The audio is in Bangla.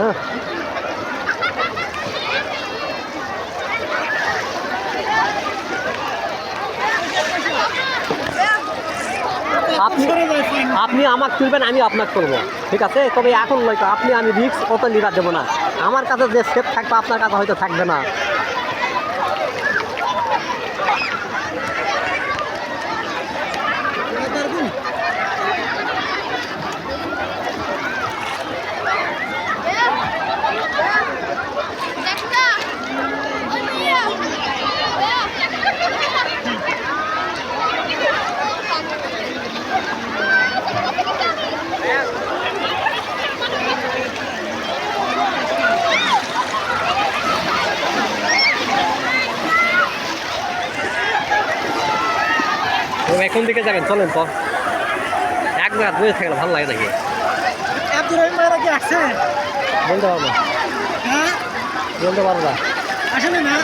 হ্যাঁ আপনি আপনি আমাকে তুলবেন, আমি আপনাকে তুলবো। ঠিক আছে? তবে এখন নয় আপনি আমি রিক্স অত নিরা দেবো না। আমার কাছে যে সেফ থাকবে, আপনার কাছে হয়তো থাকবে না। তো এখন দিকে যাবেন? চলেন তো। এক জায়গা বসে থাকলে ভালো লাগে নাকি? বলতে পারব না। হ্যাঁ? বলতে পারব না। আসলে না।